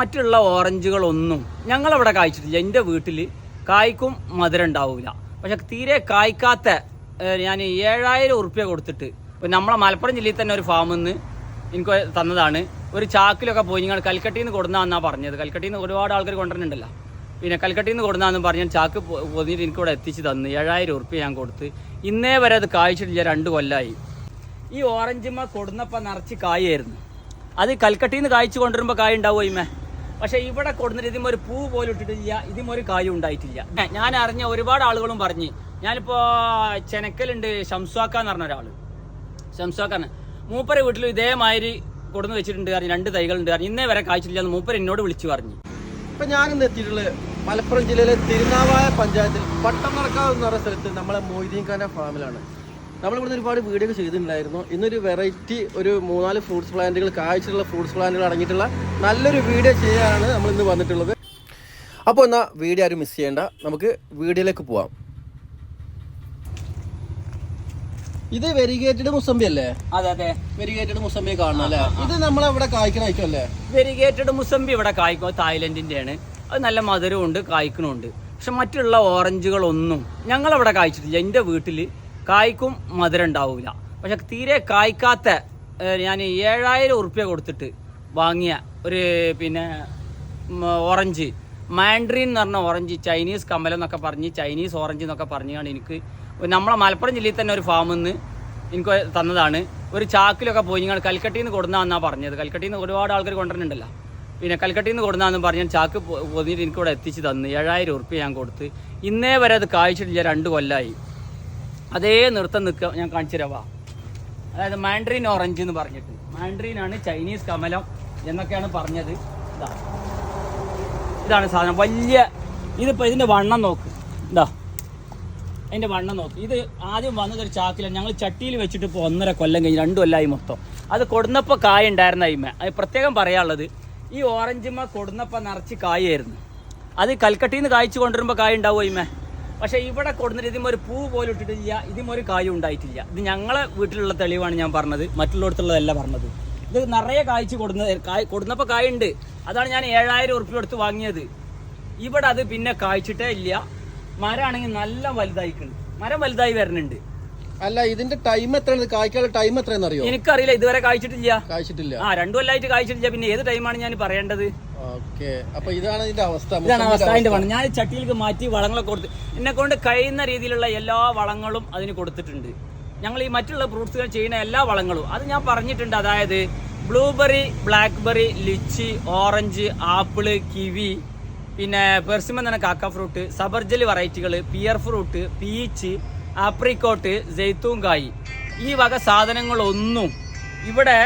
മറ്റുള്ള ഓറഞ്ചുകളൊന്നും ഞങ്ങളവിടെ കായ്ച്ചിട്ടില്ല. എന്റെ വീട്ടിൽ കായ്ക്കും മധുരം ഉണ്ടാവില്ല പക്ഷെ തീരെ കായ്ക്കാത്ത ഞാൻ ഏഴായിരം ഉറുപ്പ്യ കൊടുത്തിട്ട് ഇപ്പം നമ്മളെ മലപ്പുറം ജില്ലയിൽ തന്നെ ഒരു ഫാമിൽ നിന്ന് എനിക്ക് തന്നതാണ്. ഒരു ചാക്കിലൊക്കെ പോയി നിങ്ങൾ കൽക്കട്ടിയിൽ നിന്ന് കൊടുന്നാന്നാ പറഞ്ഞത്? കൽക്കട്ടിയിൽ നിന്ന് ഒരുപാട് ആൾക്കാർ കൊണ്ടുവരുന്നുണ്ടല്ലോ. പിന്നെ കൽക്കട്ടിയിൽ നിന്ന് കൊടുന്നാന്ന് പറഞ്ഞ് ചാക്ക് പൊതിഞ്ഞിട്ട് എനിക്ക് ഇവിടെ എത്തിച്ച് തന്ന്. ഏഴായിരം ഉറുപ്പ്യ ഞാൻ കൊടുത്ത്. ഇന്നേ വരെ അത് കായ്ച്ചിട്ടില്ല രണ്ട് കൊല്ലമായി ഈ ഓറഞ്ചുമ്മ കൊടുന്നപ്പോൾ നിറച്ച് കായായിരുന്നു. അത് കൽക്കട്ടിയിൽ നിന്ന് കായ്ച്ചു കൊണ്ടുവരുമ്പോൾ കായ ഉണ്ടാവുമോ ഇമ്മേ? പക്ഷേ ഇവിടെ കൊടുന്നിട്ട് ഇതിമ ഒരു പൂ പോലും ഇട്ടിട്ടില്ല ഇതിമ ഒരു കായും ഉണ്ടായിട്ടില്ല. ഞാൻ അറിഞ്ഞ ഒരുപാട് ആളുകളും പറഞ്ഞ് ഞാനിപ്പോൾ ചെനക്കലുണ്ട് ഷംസ്വാക്ക എന്ന് പറഞ്ഞ ഒരാൾ ഷംസ്വാക്കാണ് മൂപ്പരെ വീട്ടിലും ഇതേമാതിരി കൊടുന്ന് വെച്ചിട്ടുണ്ട് പറഞ്ഞു രണ്ട് തൈകളുണ്ട് പറഞ്ഞു. ഇന്നേ വരെ കായ്ച്ചിട്ടില്ല എന്ന് മൂപ്പർ എന്നോട് വിളിച്ചു പറഞ്ഞു. ഇപ്പൊ ഞാനിന്ന് എത്തിയിട്ടുള്ളത് മലപ്പുറം ജില്ലയിലെ തിരുനാവായ പഞ്ചായത്തിൽ പട്ടംനടക്കാവ് എന്ന് പറയുന്ന സ്ഥലത്ത് നമ്മളെ മൊയ്തീൻ ഖാന ഫാമിലാണ് നമ്മൾ ഇവിടുന്ന് ഒരുപാട് വീഡിയോ ചെയ്തിട്ടുണ്ടായിരുന്നു. ഇന്നൊരു വെറൈറ്റി ഒരു മൂന്നാൽ ഫ്രൂട്ട്സ് പ്ലാന്റുകൾ കാഴ്ചയുള്ള ഫ്രൂട്ട്സ് പ്ലാന്റുകൾ അടങ്ങിയിട്ടുള്ള നല്ലൊരു വീഡിയോ ചെയ്യാനാണ് നമ്മൾ ഇന്ന് വന്നിട്ടുള്ളത്. അപ്പോൾ എന്നാൽ വീഡിയോ ആരും മിസ് ചെയ്യേണ്ട. നമുക്ക് വീഡിയോയിലേക്ക് പോവാം. ഇത് വെരിഗേറ്റഡ് മുസംബി അല്ലേ? അതെ അതെ. വെരിഗേറ്റഡ് മുസംബി കാണണം അല്ലേ? ഇത് നമ്മളെവിടെ കായ്ക്കണ അല്ലേ? വെരിഗേറ്റഡ് മുസംബി ഇവിടെ കായ്ക്കും. തായ്ലൻഡിന്റെയാണ് അത് നല്ല മധുരമുണ്ട് കായ്ക്കണമുണ്ട്. പക്ഷെ മറ്റുള്ള ഓറഞ്ചുകളൊന്നും ഞങ്ങളവിടെ കായ്ച്ചിട്ടില്ല. എന്റെ വീട്ടിൽ കായ്ക്കും മധുരം ഉണ്ടാവില്ല പക്ഷെ തീരെ കായ്ക്കാത്ത ഞാൻ ഏഴായിരം ഉറുപ്പ്യ കൊടുത്തിട്ട് വാങ്ങിയ ഒരു പിന്നെ ഓറഞ്ച്. മാൻഡ്രീൻ എന്ന് പറഞ്ഞ ഓറഞ്ച് ചൈനീസ് കമലം എന്നൊക്കെ പറഞ്ഞ് ചൈനീസ് ഓറഞ്ച് എന്നൊക്കെ പറഞ്ഞാണ് എനിക്ക് നമ്മളെ മലപ്പുറം ജില്ലയിൽ തന്നെ ഒരു ഫാമിൽ നിന്ന് എനിക്ക് തന്നതാണ്. ഒരു ചാക്കിലൊക്കെ പോയി നിങ്ങൾ കൽക്കട്ടിയിൽ നിന്ന് കൊടുന്നാന്നാ പറഞ്ഞത്? കൽക്കട്ടിയിൽ നിന്ന് ഒരുപാട് ആൾക്കാർ കൊണ്ടുവരുന്നുണ്ടല്ലോ. പിന്നെ കൽക്കട്ടിയിൽ നിന്ന് കൊടുന്നാന്ന് പറഞ്ഞ് ചാക്ക് പൊതിഞ്ഞിട്ട് എനിക്ക് ഇവിടെ എത്തിച്ച് തന്നു. ഏഴായിരം ഉറുപ്പ്യ ഞാൻ കൊടുത്ത്. ഇന്നേ വരെ അത് കായ്ച്ചിട്ടില്ല രണ്ട് കൊല്ലമായി അതേ നൃത്തം നിൽക്കുക ഞാൻ കാണിച്ചു തരാവാ അതായത് മാൻഡ്രീൻ ഓറഞ്ച് എന്ന് പറഞ്ഞിട്ട്. മാൻഡ്രീൻ ആണ് ചൈനീസ് കമലം എന്നൊക്കെയാണ് പറഞ്ഞത്. ഇതാ. ഇതാണ് സാധനം. വലിയ ഇതിപ്പോൾ ഇതിന്റെ വണ്ണം നോക്ക്. ഇതാ. അതിന്റെ വണ്ണം നോക്ക്. ഇത് ആദ്യം വന്നതൊരു ചാക്കിലാണ്. ഞങ്ങൾ ചട്ടിയിൽ വെച്ചിട്ട് ഇപ്പോൾ ഒന്നര കൊല്ലം കഴിഞ്ഞ് രണ്ട് കൊല്ലമായി മൊത്തം. അത് കൊടുന്നപ്പോൾ കായ ഉണ്ടായിരുന്ന അയിമ. അത് പ്രത്യേകം പറയാനുള്ളത് ഈ ഓറഞ്ചുമ്മ കൊടുന്നപ്പോൾ നിറച്ച് കായായിരുന്നു അത് കൽക്കട്ടിന്ന് നിന്ന് കായ്ച്ചു കൊണ്ടുവരുമ്പോൾ കായ ഉണ്ടാവും അയിമ? പക്ഷേ ഇവിടെ കൊടുന്നിട്ട് ഇതിമ ഒരു പൂ പോലും ഇട്ടിട്ടില്ല ഇതിമ ഒരു കായും ഉണ്ടായിട്ടില്ല. ഇത് ഞങ്ങളെ വീട്ടിലുള്ള തെളിവാണ് ഞാൻ പറഞ്ഞത് മറ്റുള്ളിടത്തുള്ളതല്ല പറഞ്ഞത്. ഇത് നിറയെ കായ്ച്ചു കൊടുന്ന കായ് കൊടുന്നപ്പോൾ കായുണ്ട്. അതാണ് ഞാൻ ഏഴായിരം ഉറുപ്പ്യ കൊടുത്ത് വാങ്ങിയത്. ഇവിടെ അത് പിന്നെ കായ്ച്ചിട്ടേ ഇല്ല. മരമാണെങ്കിൽ നല്ല വലുതായിട്ടുണ്ട് മരം വലുതായി വരുന്നുണ്ട് അല്ല ഇതിന്റെ ടൈം എത്രയാണ്? കായ്ക്കാനുള്ള ടൈം എത്രയെന്ന് അറിയോ എനിക്കറിയില്ല ഇതുവരെ കായ്ച്ചിട്ടില്ല. കായ്ച്ചിട്ടില്ല. ആ രണ്ടു കൊല്ലമായിട്ട് കായ്ച്ചിട്ടില്ല. പിന്നെ ഏത് ടൈമാണ് ഞാൻ പറയേണ്ടത്? ഇതാണ് ഇതിന്റെ അവസ്ഥ. ഇതാണ് അവസ്ഥ. അതിന്റെ വളം. ഞാൻ ചട്ടിയിലേക്ക് മാറ്റി വളങ്ങളൊക്കെ കൊടുത്ത് എന്നെ കൊണ്ട് കഴിയുന്ന രീതിയിലുള്ള എല്ലാ വളങ്ങളും അതിന് കൊടുത്തിട്ടുണ്ട്. ഞങ്ങൾ ഈ മറ്റുള്ള ഫ്രൂട്ട്സുകൾ ചെയ്യുന്ന എല്ലാ വളങ്ങളും. അത് ഞാൻ പറഞ്ഞിട്ടുണ്ട്. അതായത് blueberry blackberry lychee orange apple kiwi പിന്നെ പെർസിമൻ എന്ന കാക്ക ഫ്രൂട്ട് സബർജലി വെറൈറ്റികൾ പിയർ ഫ്രൂട്ട് പീച്ച് ആപ്രിക്കോട്ട് ജെയ്ത്തൂങ്കായി ഈ വക സാധനങ്ങളൊന്നും ഇവിടെ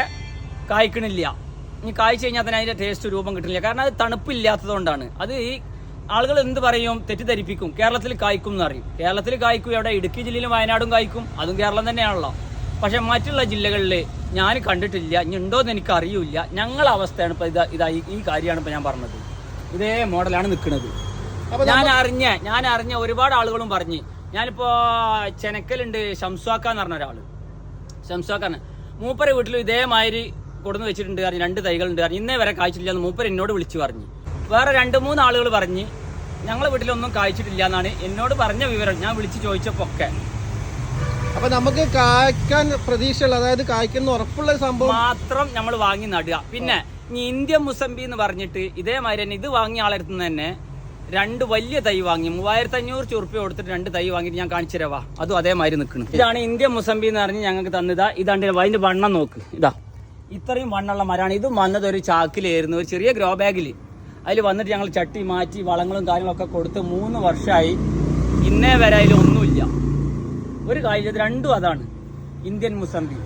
കായ്ക്കണില്ല. ഇനി കായ്ച്ചു കഴിഞ്ഞാൽ തന്നെ അതിന്റെ ടേസ്റ്റ് രൂപം കിട്ടുന്നില്ല. കാരണം അത് തണുപ്പില്ലാത്തതുകൊണ്ടാണ്. അത് ഈ ആളുകൾ എന്ത് പറയും? തെറ്റിദ്ധരിപ്പിക്കും. കേരളത്തിൽ കായ്ക്കും എന്ന് അറിയും കേരളത്തിൽ കായ്ക്കും എവിടെ? ഇടുക്കി ജില്ലയിലും വയനാടും കായ്ക്കും. അതും കേരളം തന്നെയാണല്ലോ. പക്ഷെ മറ്റുള്ള ജില്ലകളിൽ ഞാൻ കണ്ടിട്ടില്ല. ഇനി ഉണ്ടോയെന്ന് എനിക്ക് അറിയില്ല ഞങ്ങളുടെ അവസ്ഥയാണ് ഇപ്പം ഇതാ ഇതായി ഈ- കാര്യമാണ് ഇപ്പം ഞാൻ പറഞ്ഞത്. ഇതേ മോഡലാണ് നിൽക്കുന്നത് ഞാൻ അറിഞ്ഞ ഞാൻ അറിഞ്ഞ ഒരുപാട് ആളുകളും പറഞ്ഞ്. ഞാനിപ്പോൾ ചെനക്കലുണ്ട് ഷംസാക്ക എന്ന് പറഞ്ഞ ഒരാൾ ഷംസ്വാക്കാണ്. മൂപ്പരെ വീട്ടിലും ഇതേമാതിരി കൊടുന്ന് വെച്ചിട്ടുണ്ട് പറഞ്ഞു രണ്ട് തൈകളുണ്ട് പറഞ്ഞു. ഇന്നേ വരെ കായ്ച്ചിട്ടില്ല എന്ന് മൂപ്പർ എന്നോട് വിളിച്ചു പറഞ്ഞു. വേറെ രണ്ട് മൂന്ന് ആളുകൾ പറഞ്ഞ് ഞങ്ങളെ വീട്ടിലൊന്നും കായ്ച്ചിട്ടില്ല എന്നാണ് എന്നോട് പറഞ്ഞ വിവരം ഞാൻ വിളിച്ച് ചോദിച്ചപ്പോ ഒക്കെ അപ്പൊ നമുക്ക് കായ്ക്കാൻ പ്രതീക്ഷയുള്ള അതായത് കായ്ക്കുന്ന ഉറപ്പുള്ള സംഭവം. മാത്രം നമ്മൾ വാങ്ങി നടുക. പിന്നെ ഇനി ഇന്ത്യൻ മുസംബി എന്ന് പറഞ്ഞിട്ട് ഇതേമാതിരി തന്നെ ഇത് വാങ്ങിയ ആളെടുത്ത് തന്നെ രണ്ട് വലിയ തൈ വാങ്ങി. മൂവായിരത്തി അഞ്ഞൂറ് ചുറുപ്പ്യ കൊടുത്തിട്ട് രണ്ട് തൈ വാങ്ങിയിട്ട് ഞാൻ കാണിച്ചു തരവാ അതും അതേമാതിരി നിൽക്കുന്നു. ഇതാണ് ഇന്ത്യൻ മുസംബി എന്ന് പറഞ്ഞ് ഞങ്ങൾക്ക് തന്നതാ. ഇതാണ്ട് അതിന്റെ വണ്ണം നോക്ക്. ഇതാ. ഇത്രയും മണ്ണുള്ള മരമാണ്. ഇത് വന്നത് ഒരു ചാക്കിലായിരുന്നു ഒരു ചെറിയ ഗ്രോ ബാഗിൽ അതിൽ വന്നിട്ട് ഞങ്ങൾ ചട്ടി മാറ്റി വളങ്ങളും കാര്യങ്ങളൊക്കെ കൊടുത്ത് മൂന്ന് വർഷമായി ഇന്നേ വരെ അതിലൊന്നുമില്ല ഒരു കാര്യം ഇത് രണ്ടും അതാണ് ഇന്ത്യൻ മുസംബി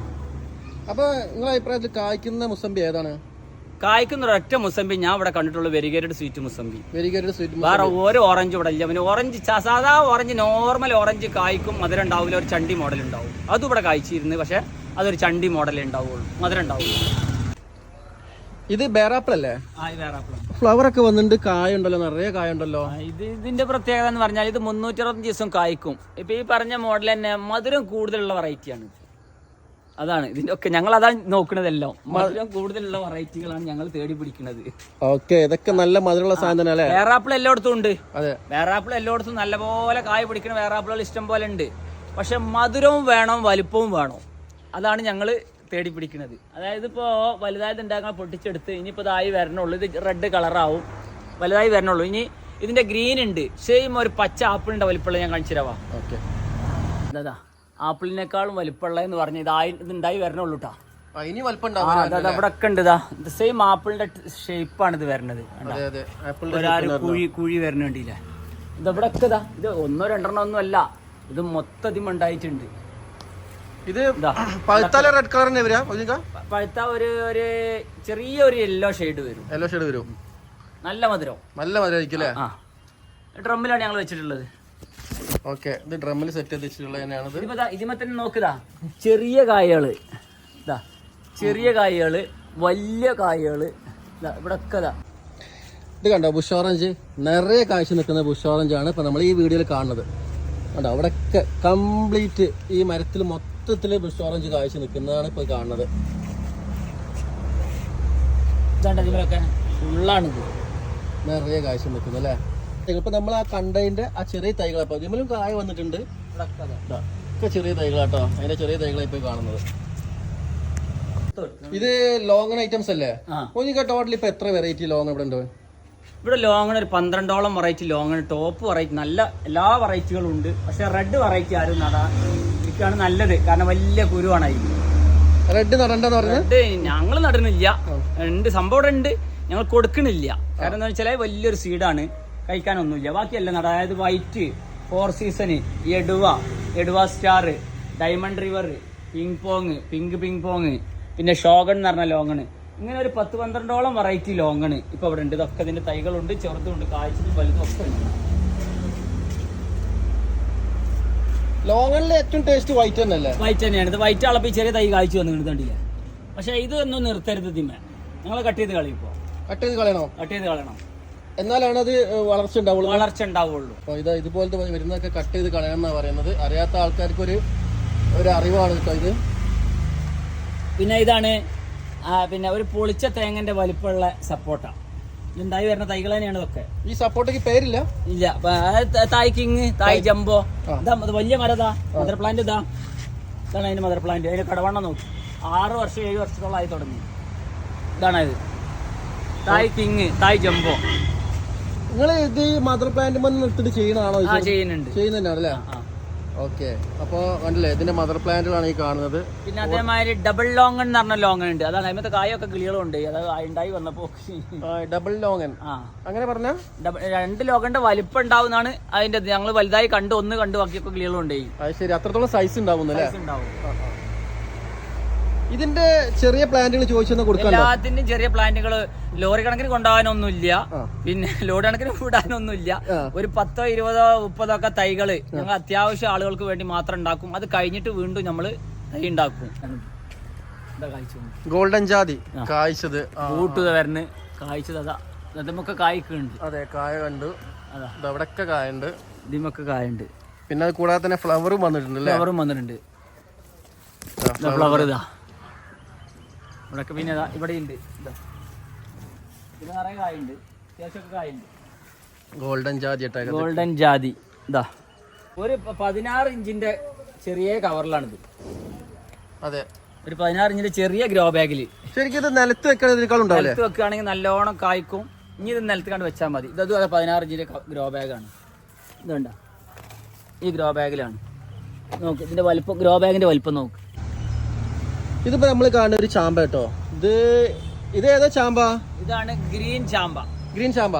അപ്പോൾ നിങ്ങളുടെ അഭിപ്രായത്തിൽ കായ്ക്കുന്ന മുസംബി ഏതാണ്? കായ്ക്കുന്ന ഒരൊറ്റ മുസംബി ഞാൻ ഇവിടെ കണ്ടിട്ടുള്ള variegated sweet mosambi variegated sweet വേറെ ഒരു ഓറഞ്ച് ഇവിടെ ഇല്ല. പിന്നെ ഓറഞ്ച് സാധാ ഓറഞ്ച് നോർമൽ ഓറഞ്ച് കായ്ക്കും മധുരം ഉണ്ടാവില്ല ഒരു ചണ്ടി മോഡൽ ഉണ്ടാവും. അതും ഇവിടെ കായ്ച്ചിരുന്നു പക്ഷെ അതൊരു ചണ്ടി മോഡലേ ഉണ്ടാവുള്ളൂ. മധുരം ഉണ്ടാവുള്ളൂ. ഇത് ബേറാപ്പിൾ അല്ലേ ഫ്ലവർ ഒക്കെ വന്നിട്ട് കായ ഉണ്ടല്ലോ നിറയെ കായ ഉണ്ടല്ലോ ഇത് ഇതിന്റെ പ്രത്യേകത എന്ന് പറഞ്ഞാൽ ഇത് മുന്നൂറ്റി അറുപത്തഞ്ച് ദിവസം കായ്ക്കും. ഇപ്പൊ ഈ പറഞ്ഞ മോഡൽ തന്നെ മധുരം കൂടുതലുള്ള വെറൈറ്റിയാണ് അതാണ് ഇതിന്റെ ഒക്കെ ഞങ്ങൾ അതാണ് നോക്കുന്നതല്ലോ മധുരം കൂടുതലുള്ള വെറൈറ്റികളാണ് ഞങ്ങൾ തേടി പിടിക്കുന്നത്. ഓക്കെ ഇതൊക്കെ നല്ല മധുരമുള്ള സാധനം അല്ലേ വേറാപ്പിൾ എല്ലായിടത്തും ഉണ്ട്. അതെ. വേറാപ്പിൾ എല്ലായിടത്തും നല്ലപോലെ കായ പിടിക്കുന്ന വേറാപ്പിളുകൾ ഇഷ്ടം പോലെ ഉണ്ട്. പക്ഷെ മധുരവും വേണം വലുപ്പവും വേണം. അതാണ് ഞങ്ങൾ തേടി പിടിക്കുന്നത് അതായത് ഇപ്പോൾ വലുതായത് ഉണ്ടാക്കാൻ പൊട്ടിച്ചെടുത്ത് ഇനിയിപ്പോൾ ഇതായി വരണുള്ളൂ. ഇത് റെഡ് കളറാവും വലുതായി വരണുള്ളൂ. ഇനി ഇതിന്റെ ഗ്രീൻ ഉണ്ട്. സെയിം ഒരു പച്ച ആപ്പിളിന്റെ വലിപ്പമുള്ള ഞാൻ കാണിച്ചു തരാവാ ഓക്കെ അതാ ആപ്പിളിനേക്കാളും വലിപ്പമുള്ള എന്ന് പറഞ്ഞ ഇതായി ഇത് ഉണ്ടായി വരണുള്ളൂ കേട്ടോ ഇനി ഇവിടെ ഒക്കെ ഉണ്ട് ഇതാ. സെയിം ആപ്പിളിന്റെ ഷേപ്പാണ് ഇത് വരണത്. ആപ്പിളിന്റെ കുഴി കുഴി വരണണ്ടില്ലേ ഇത് ഇവിടെ ഒക്കെ ഇതാ. ഇത് ഒന്നോ രണ്ടെണ്ണോ ഒന്നും അല്ല. ഇത് മൊത്തം ഉണ്ടായിട്ടുണ്ട്. ഇത് പഴുത്താല റെഡ് കളർ തന്നെ വരാ പഴുത്ത ഒരു ഒരു ചെറിയ ഒരു യെല്ലോ ഷെയ്ഡ് വരും. യെല്ലോ ഷെയ്ഡ് വരും. നല്ല മധുരം. നല്ല മധുരമായിരിക്കും അല്ലേ? ഡ്രമ്മിലാണ് ഞങ്ങൾ വെച്ചിട്ടുള്ളത്. ഓക്കെ ഇത് ഡ്രമ്മിൽ സെറ്റ് ചെയ്ത് വെച്ചിട്ടുള്ളത് തന്നെയാണ് ഇതിപ്പോ ഇതിമേ തന്നെ നോക്കുതാ. ചെറിയ കായകൾ. ഇതാ ചെറിയ കായകൾ വലിയ കായകൾ. ഇതാ ഇവിടെ ഒക്കെ ഇതാ കണ്ടോ ബുഷ് ഓറഞ്ച് നിറയെ കാഴ്ച നിൽക്കുന്ന ബുഷ് ഓറഞ്ച് ആണ് ഇപ്പൊ നമ്മൾ ഈ വീഡിയോയിൽ കാണുന്നത്. കണ്ടോ അവിടെയൊക്കെ കംപ്ലീറ്റ് ഈ മരത്തിൽ മൊത്തത്തിൽ ബസ് ഓറഞ്ച് കാഴ്ച നിൽക്കുന്നതാണ് ഇപ്പൊ കാണുന്നത്. ഇതിലൊക്കെ നിറയെ കാഴ്ച നിൽക്കുന്നത് അല്ലേ? ഇപ്പൊ നമ്മൾ ആ കണ്ടതിന്റെ ആ ചെറിയ തൈകൾ അപ്പൊ ഇതിലും കായ വന്നിട്ടുണ്ട്. ഒക്കെ ചെറിയ തൈകളാട്ടോ. അതിന്റെ ചെറിയ തൈകളാണ് ഇപ്പൊ കാണുന്നത്. ഇത് ലോങ്ങൺ ഐറ്റംസ് അല്ലേ? ഒന്നിക്ക ടോട്ടൽ ഇപ്പൊ എത്ര വെറൈറ്റി ലോങ് ഇവിടെ ഉണ്ട്? ഇവിടെ ലോങ്ങിന് ഒരു പന്ത്രണ്ടോളം വെറൈറ്റി ലോങ്ങിന് ടോപ്പ് വെറൈറ്റി നല്ല എല്ലാ വെറൈറ്റികളും ഉണ്ട്. പക്ഷെ റെഡ് വെറൈറ്റി ആരും നടാൻ ഇരിക്കുകയാണ് നല്ലത്. കാരണം വലിയ കുരുവാണ് അതിൽ റെഡ് നടണ്ടെന്ന് പറഞ്ഞത് റെഡ് ഞങ്ങൾ നടണില്ല ഉണ്ട് സംഭവം ഇവിടെ ഉണ്ട്. ഞങ്ങൾ കൊടുക്കണില്ല. കാരണം എന്താ വെച്ചാൽ വലിയൊരു സീഡാണ് കഴിക്കാനൊന്നുമില്ല. ബാക്കിയല്ല നട. അതായത് വൈറ്റ് ഫോർ സീസണ് എഡുവ എഡുവ star diamond river ping pong pink ping pong പിന്നെ ഷോഗൺ എന്ന് പറഞ്ഞ ലോങ്ങണ് ഇങ്ങനെ ഒരു പത്ത് പന്ത്രണ്ടോളം വെറൈറ്റി ലോങ്ങണ് ഇപ്പൊ അവിടെ ഉണ്ട്. ഇതൊക്കെ ഇതിന്റെ തൈകളുണ്ട് ചെറുതുണ്ട് കാഴ്ചയും വലുതും ഒക്കെ ഉണ്ട്. ലോങ്ങണിലെ ഏറ്റവും ടേസ്റ്റ് വൈറ്റ് തന്നെ അല്ലേ വൈറ്റ് തന്നെയാണ്. ഇത് വൈറ്റ് അളപ്പി ചെറിയ തൈ കാഴ്ച വന്നു കണ്ടില്ല? പക്ഷെ ഇതൊന്നും നിർത്തരുത് തിമ്മ. ഞങ്ങൾ കട്ട് ചെയ്ത് കളി ഇപ്പോൾ കട്ട് ചെയ്ത് കളയണോ? കട്ട് ചെയ്ത് കളയണം. എന്നാലാണ് അത് വളർച്ച ഉണ്ടാവുള്ളൂ? വളർച്ച ഉണ്ടാവുള്ളൂ. അപ്പൊ ഇത് ഇതുപോലത്തെ വരുന്നതൊക്കെ കട്ട് ചെയ്ത് കളയണം എന്നാ പറയുന്നത്. അറിയാത്ത ആൾക്കാർക്ക് ഒരു ഒരു അറിവാണ് കേട്ടോ ഇത്. പിന്നെ ഇതാണ് പിന്നെ ഒരു പൊളിച്ച തേങ്ങന്റെ വലിപ്പമുള്ള സപ്പോട്ട. ഇതുണ്ടായി വരുന്ന തൈകൾ തന്നെയാണ് ഇതൊക്കെ. ഈ സപ്പോർട്ടയ്ക്ക് പേരില്ല? ഇല്ല. Thai king Thai jumbo. ഇതാ വലിയ മരതാ മദർ പ്ലാന്റ് ഇതാ. ഇതാണ് അതിന്റെ മദർ പ്ലാന്റ്. അതിന്റെ കടവണ്ണം നോക്കി. ആറ് വർഷം ഏഴ് വർഷത്തോളമായി തുടങ്ങി. ഇതാണ് ഇത് തായ് കിങ് തായ് ജംബോ. നിങ്ങൾ ഇത് മദർ പ്ലാന്റ് നിർത്തിട്ട് ചെയ്യണാണോ ചെയ്യുന്നുണ്ട്. ആ. ഓക്കെ. അപ്പോൾ കണ്ടില്ലേ ഇതിന്റെ മദർ പ്ലാന്റുകളാണ് ഈ കാണുന്നത്. പിന്നെ അതേമാതിരി ഡബിൾ ലോങ് എന്ന് പറഞ്ഞ ലോങ് ഉണ്ട്. അതാണ് അതിനകത്ത് കായൊക്കെ കിളികളുണ്ട്. അത് ഉണ്ടായി വന്നപ്പോ. ഡബിൾ ലോങ്ങൻ ആ. അങ്ങനെ പറഞ്ഞ? രണ്ട് ലോകന്റെ വലിപ്പം ഉണ്ടാവുന്നതാണ് അതിന്റെ ഞങ്ങൾ വലുതായി കണ്ട് ഒന്ന് കണ്ട് ബാക്കിയൊക്കെ കിളികളുണ്ട്. അത് ശരി. അത്രത്തോളം സൈസ് ഉണ്ടാവുന്നു അല്ലേ ഉണ്ടാവും. ഇതിന്റെ ചെറിയ പ്ലാന്റുകൾ ചോദിച്ചൊന്ന് കൊടുക്കാൻ എല്ലാത്തിന്റെ ചെറിയ പ്ലാന്റുകൾ. ലോറി കണക്കിന് കൊണ്ടുപോകാനൊന്നുമില്ല. പിന്നെ ലോഡ് കണക്കിന് വിടാനൊന്നുമില്ല. ഒരു പത്തോ ഇരുപതോ മുപ്പതോ ഒക്കെ തൈകൾ ഞങ്ങൾ അത്യാവശ്യം ആളുകൾക്ക് വേണ്ടി മാത്രം ഉണ്ടാക്കും. അത് കഴിഞ്ഞിട്ട് വീണ്ടും നമ്മൾ തൈ ഉണ്ടാക്കും. ഗോൾഡൻ ജാതി കായ്ച്ചത്. കൂട്ടുക വരണ്. കായ്ച്ചത് അതാ. നമുക്ക് കായ്ക്കുണ്ട് അതെ കായ കണ്ടു. അതാ. അവിടെയൊക്കെ കായുണ്ട്. ഇതിമൊക്കെ കായുണ്ട്. പിന്നെ അത് കൂടാതെ തന്നെ ഫ്ലവറും വന്നിട്ടുണ്ട് ഫ്ലവറും വന്നിട്ടുണ്ട്. ഫ്ലവർ ഇതാ. ഇവിടൊക്കെ പിന്നെ ഇതാ ഇവിടെ ഉണ്ട് ഇതാ. ഇത് നിറയെ കായുണ്ട്. അത്യാവശ്യമൊക്കെ കായുണ്ട്. ഗോൾഡൻ ജാതി ഗോൾഡൻ ജാതി. ഇതാ. ഒരു പതിനാറ് ഇഞ്ചിന്റെ ചെറിയ കവറിലാണിത്. അതെ. ഒരു പതിനാറ് ഇഞ്ചിന്റെ ചെറിയ ഗ്രോ ബാഗിൽ ശരിക്കും ഇത് നിലത്ത് വെക്കണതിനേക്കാളും നിലത്ത് വെക്കുകയാണെങ്കിൽ നല്ലോണം കായ്ക്കും. ഇനി ഇത് നിലത്ത് കണ്ട് വെച്ചാൽ മതി. ഇതും അതെ പതിനാറ് ഇഞ്ചിന്റെ ഗ്രോ ബാഗാണ്. ഇതുണ്ട? ഈ ഗ്രോ ബാഗിലാണ്. നോക്ക് ഇതിന്റെ വലിപ്പം ഗ്രോ ബാഗിന്റെ വലിപ്പം നോക്ക്. ഇതിപ്പോ നമ്മൾ കാണുന്ന ഒരു ചാമ്പ കേട്ടോ. ഇത് ഇത് ഏതാ ചാമ്പ? ഇതാണ് ഗ്രീൻ ചാമ്പ. ഗ്രീൻ ചാമ്പ.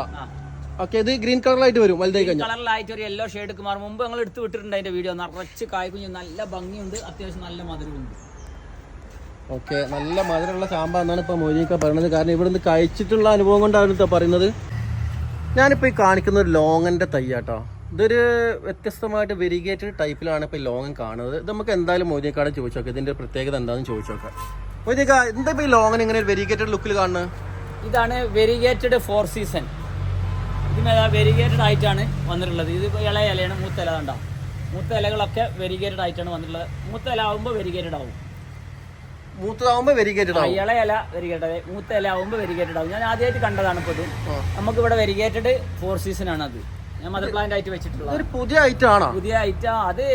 ഓക്കെ ഇത് ഗ്രീൻ കളറിലായിട്ട് വരും വലുതായി കഴിഞ്ഞാൽ. കളറിലായിട്ട് ഒരു യെല്ലോ ഷെയ്ഡ് മാറും മുമ്പ് ഞങ്ങൾ എടുത്തു വിട്ടിട്ടുണ്ട് അതിന്റെ വീഡിയോ. നിറച്ച് കായ്ക്കുഞ്ഞു നല്ല ഭംഗിയുണ്ട്. അത്യാവശ്യം നല്ല മധുരമുണ്ട്. ഓക്കെ നല്ല മധുരമുള്ള ചാമ്പ എന്നാണ് ഇപ്പൊ മൊയ്തീക്ക പറയുന്നത് കാരണം ഇവിടെ നിന്ന് കഴിച്ചിട്ടുള്ള അനുഭവം കൊണ്ടാണ് ഇപ്പൊ പറയുന്നത്. ഞാനിപ്പോ ഈ കാണിക്കുന്ന ഒരു ലോങ്ങന്റെ തയ്യാട്ടോ ഇതൊരു വ്യത്യസ്തമായിട്ട് വെരിഗേറ്റഡ് ടൈപ്പിലാണ് ഇപ്പൊ ഈ ലോങ്ങൻ കാണുന്നത്. ഇത് നമുക്ക് എന്തായാലും മൊയ്തീക്കാട് ചോദിച്ചു നോക്കാം ഇതിന്റെ പ്രത്യേകത എന്താണെന്ന് ചോദിച്ചു നോക്കാം മൊയ്തീക്ക എന്താ ഇപ്പൊ ഈ ലോങ്ങൻ ഇങ്ങനെ ഒരു വെരിഗേറ്റഡ് ലുക്കിൽ കാണുന്നത് ഇതാണ് വെരിഗേറ്റഡ് ഫോർ സീസൺ. ഇതിന് വെരിഗേറ്റഡ് ആയിട്ടാണ് വന്നിട്ടുള്ളത്. ഇത് ഇളയ ഇലയാണ് മൂത്ത ഇല കണ്ടോ? മൂത്ത ഇലകളൊക്കെ വെരിഗേറ്റഡ് ആയിട്ടാണ് വന്നിട്ടുള്ളത്. മൂത്ത ഇല ആകുമ്പോൾ വെരിഗേറ്റഡ് ആവും. മൂത്തതാവുമ്പോൾ വെരിഗേറ്റഡ് ആവും. ഇള ഇല വെരിഗേറ്റഡ് മൂത്ത ഇല ആവുമ്പോൾ വെരിഗേറ്റഡ് ആവും. ഞാൻ ആദ്യമായിട്ട് കണ്ടതാണ് ഇപ്പോഴും ഇത്. നമുക്ക് ഇവിടെ വെരിഗേറ്റഡ് ഫോർ സീസൺ ആണ് അത്. ഞാൻ മദർ പ്ലാന്റ് ആയിട്ട് വെച്ചിട്ടുള്ളത് പുതിയ ഐറ്റം ആണോ? പുതിയ ഐറ്റം അത്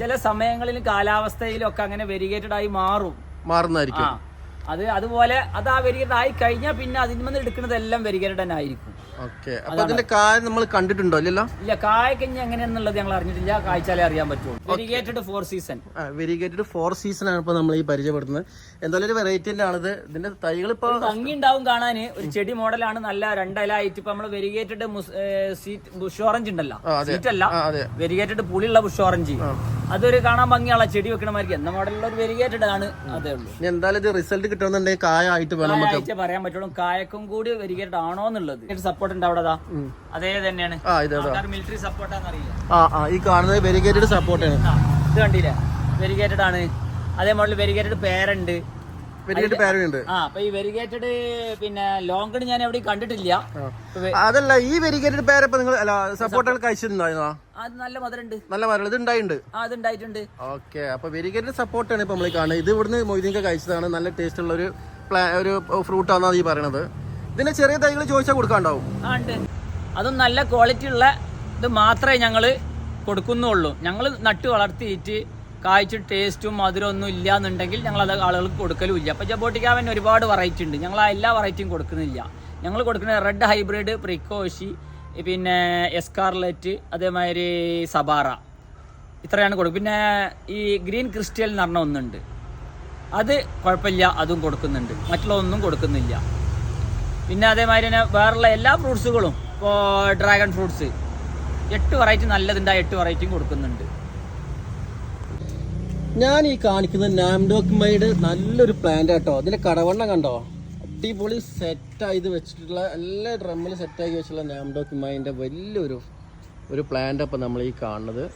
ചില സമയങ്ങളിൽ കാലാവസ്ഥയിലും ഒക്കെ അങ്ങനെ വെരിഗേറ്റഡ് ആയി മാറും. മാറുന്നതായിരിക്കും. അത് അതുപോലെ അത് ആ വെരിഗേറ്റഡ് ആയി കഴിഞ്ഞാൽ പിന്നെ അതിൽ നിന്ന് എടുക്കുന്നതെല്ലാം വെരിഗേറ്റഡ് തന്നെ ആയിരിക്കും. ഓക്കെ. അപ്പൊ അതിന്റെ കാര്യം നമ്മൾ കണ്ടിട്ടുണ്ടോ? ഇല്ലല്ലോ? ഇല്ല കായ്ക്കഞ്ഞ് എങ്ങനെയാന്നുള്ളത് ഞങ്ങൾ അറിഞ്ഞിട്ടില്ല. കായ്ച്ചാലേ അറിയാൻ പറ്റുള്ളൂ. Variegated four season variegated four season ആണ് ഇപ്പൊ നമ്മൾ ഈ പരിചയപ്പെടുന്നത് എന്തായാലും ഒരു വെറൈറ്റിന്റെ ആണിത്. ഇതിന്റെ തൈകൾ ഇപ്പൊ ഭംഗി ഉണ്ടാവും കാണാന്. ഒരു ചെടി മോഡലാണ്. നല്ല രണ്ടലായിട്ട് ഇപ്പൊ നമ്മൾ വെരിഗേറ്റഡ് സീറ്റ് ബുഷ് ഓറഞ്ച് ഉണ്ടല്ലോ. വെരിഗേറ്റഡ് പുളിയുള്ള ബുഷ് ഓറഞ്ച് അതൊരു കാണാൻ ഭംഗിയുള്ള ചെടി വെക്കണമായിരിക്കും. എന്ന മോഡലുള്ള ഒരു വെരികേറ്റഡാണ് അതേ ഉള്ളൂ. ഇനി എന്തായാലും ഇത് റിസൾട്ട് കിട്ടണമെന്നുണ്ടെങ്കിൽ കായ ആയിട്ട് വേണം നമുക്ക് ആഴ്ച പറയാൻ പറ്റുള്ളൂ. കായക്കും കൂടി വെരികേറ്റഡ് ആണോ എന്നുള്ളത്. സപ്പോർട്ട് ഉണ്ട് അവിടെ. അതേ തന്നെയാണ്. ആ ഇത് ഇതാ. മിലിറ്ററി സപ്പോർട്ടാന്ന് അറിയില്ല. ആ ആ ഈ കാണുന്നത് വെരിഗേറ്റഡ് സപ്പോർട്ടാണ് ഇത് കണ്ടില്ലേ? വെരികേറ്റഡ് ആണ്. അതേ മോഡൽ വെരികേറ്റഡ് പേരുണ്ട്. ആ അപ്പൊ ഈ വെരിഗേറ്റഡ് പിന്നെ ലോങ്കഡ് ഞാൻ എവിടെയും കണ്ടിട്ടില്ല. അതല്ല ഈ വെരിഗേറ്റഡ് പേര ഇപ്പൊ നിങ്ങൾ സപ്പോർട്ടുകൾ കഴിച്ചിട്ടുണ്ടായിരുന്നോ അത് നല്ല മധുരണ്ട് നല്ല മരം ഇത് ഉണ്ടായിട്ടുണ്ട്. ആ അതുണ്ടായിട്ടുണ്ട് ഓക്കെ അപ്പൊ വെരിഗേറ്റഡ് സപ്പോർട്ടാണ് ഇപ്പൊ നമ്മൾ കാണുന്നത്. ഇത് ഇവിടുന്ന് മൊയ്തീൻ കഴിച്ചതാണ്. നല്ല ടേസ്റ്റ് ഉള്ള ഒരു ഒരു ഫ്രൂട്ട് ആണെന്നാണ് ഈ പറയണത്. ഇതിന്റെ ചെറിയ തൈകൾ ചോദിച്ചാൽ കൊടുക്കാണ്ടാവും. ആ ഉണ്ട്. അതും നല്ല ക്വാളിറ്റി ഉള്ള ഇത് മാത്രമേ ഞങ്ങൾ കൊടുക്കുന്നുള്ളൂ. ഞങ്ങൾ നട്ട് വളർത്തിയിട്ട് കായ്ച്ച് ടേസ്റ്റും മധുരമൊന്നും ഇല്ല എന്നുണ്ടെങ്കിൽ ഞങ്ങൾ അത് ആളുകൾക്ക് കൊടുക്കലും ഇല്ല അപ്പോൾ ജബോട്ടിക്കാവൻ ഒരുപാട് വെറൈറ്റി ഉണ്ട്. ഞങ്ങൾ ആ എല്ലാ വെറൈറ്റിയും കൊടുക്കുന്നില്ല. ഞങ്ങൾ കൊടുക്കുന്ന റെഡ് ഹൈബ്രിഡ് പ്രിക്കോഷി പിന്നെ എസ്കാർലെറ്റ് അതേമാതിരി സബാറ ഇത്രയാണ് കൊടുക്കും പിന്നെ ഈ ഗ്രീൻ ക്രിസ്റ്റൽ എന്ന് പറഞ്ഞ ഒന്നുണ്ട്. അത് കുഴപ്പമില്ല അതും കൊടുക്കുന്നുണ്ട്. മറ്റുള്ള ഒന്നും കൊടുക്കുന്നില്ല. പിന്നെ അതേമാതിരി തന്നെ വേറെയുള്ള എല്ലാ ഫ്രൂട്ട്സുകളും ഇപ്പോൾ ഡ്രാഗൺ ഫ്രൂട്ട്സ് എട്ട് വെറൈറ്റി നല്ലതുണ്ട്. ആ എട്ട് വെറൈറ്റിയും കൊടുക്കുന്നുണ്ട്. ഞാൻ ഈ കാണിക്കുന്ന നാംഡോക്മൈഡ് നല്ലൊരു പ്ലാന്റ് ആട്ടോ. അതിന്റെ കടവണ്ണം കണ്ടോ? അടിപൊളി സെറ്റായത് വെച്ചിട്ടുള്ള എല്ലാ ഡ്രമ്മിൽ സെറ്റാക്കി വെച്ചിട്ടുള്ള നാംഡോക്മൈന്റെ വലിയൊരു ഒരു പ്ലാന്റ് അപ്പം നമ്മൾ ഈ കാണുന്നത്.